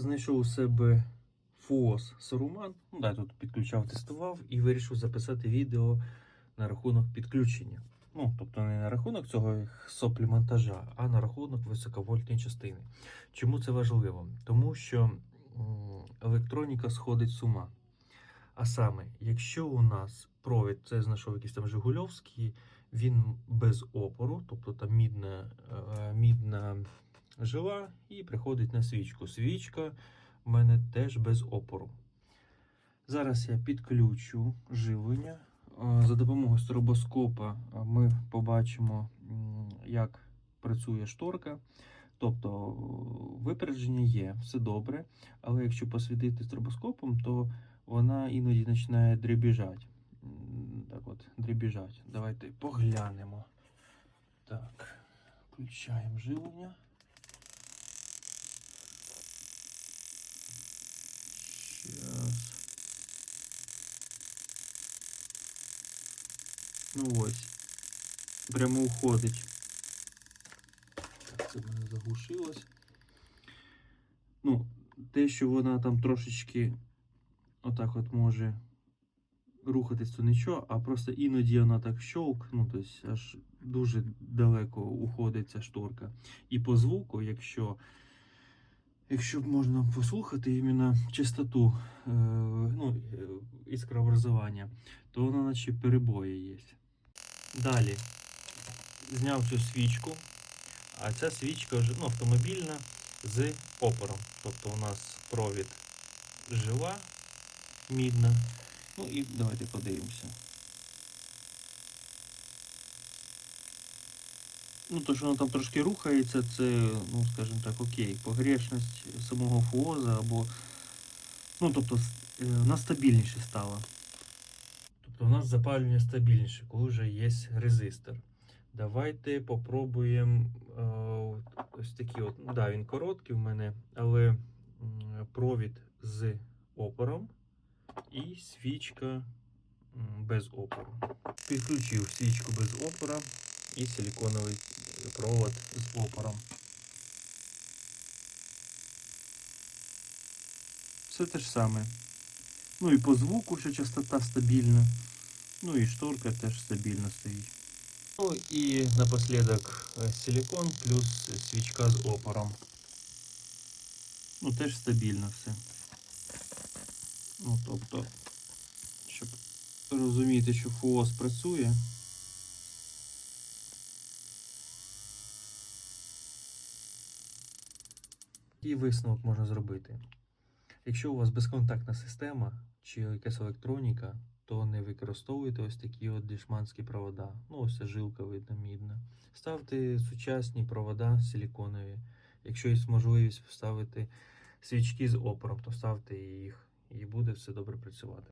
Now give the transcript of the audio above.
знайшов у себе ФОС Саруман. Ну, да, тут підключав, тестував і вирішив записати відео на рахунок підключення. Ну, тобто не на рахунок цього соплі монтажа, а на рахунок високовольтної частини. Чому це важливо? Тому що електроніка сходить з ума. А саме, якщо у нас провід, це знайшов якийсь там Жигульовський, він без опору, тобто там мідна, е, мідна жила і приходить на свічку. Свічка в мене теж без опору. Зараз я підключу живлення. Е, За допомогою стробоскопа е, ми побачимо, як працює шторка. Тобто е, випередження є, все добре, але якщо посвітити стробоскопом, то вона іноді починає дребіжати. Так от, дребіжать. Давайте поглянемо. Так, включаємо живлення. Ну ось. Прямо уходить. Так, це в мене заглушилось. Ну, те, що вона там трошечки отак от може рухатись, то нічого, а просто іноді вона так щолк, ну тобто аж дуже далеко уходить ця шторка. І по звуку, якщо, якщо б можна послухати іменно частоту е, ну, іскрообразування, то вона наче перебої є. Далі зняв цю свічку, а ця свічка ну, автомобільна з опором. Тобто у нас провід жива, мідна. Ну і давайте подивимося. Ну, то, що воно там трошки рухається, це, ну, скажімо так, окей, погрешність самого фуоза або. Ну, тобто, е, вона стабільніше стала. Тобто у нас запалювання стабільніше, коли вже є резистор. Давайте попробуємо е, ось такі от. Ну, да, він короткий в мене, але провід з опором і свічка без опору. Підключив свічку без опора і силиконовий провод з опором. Все те ж саме. Ну і по звуку ще частота стабільна. Ну і шторка теж стабільно стоїть. Ну і напослідок е, силикон плюс свічка з опором. Ну теж стабільно все. Ну тобто, щоб розуміти, що ФОС працює. І висновок можна зробити. Якщо у вас безконтактна система чи якась електроніка, то не використовуйте ось такі от дешманські провода. Ну, ось ця жилка видно мідна. Ставте сучасні провода силіконові. Якщо є можливість вставити свічки з опором, то ставте їх і буде все добре працювати.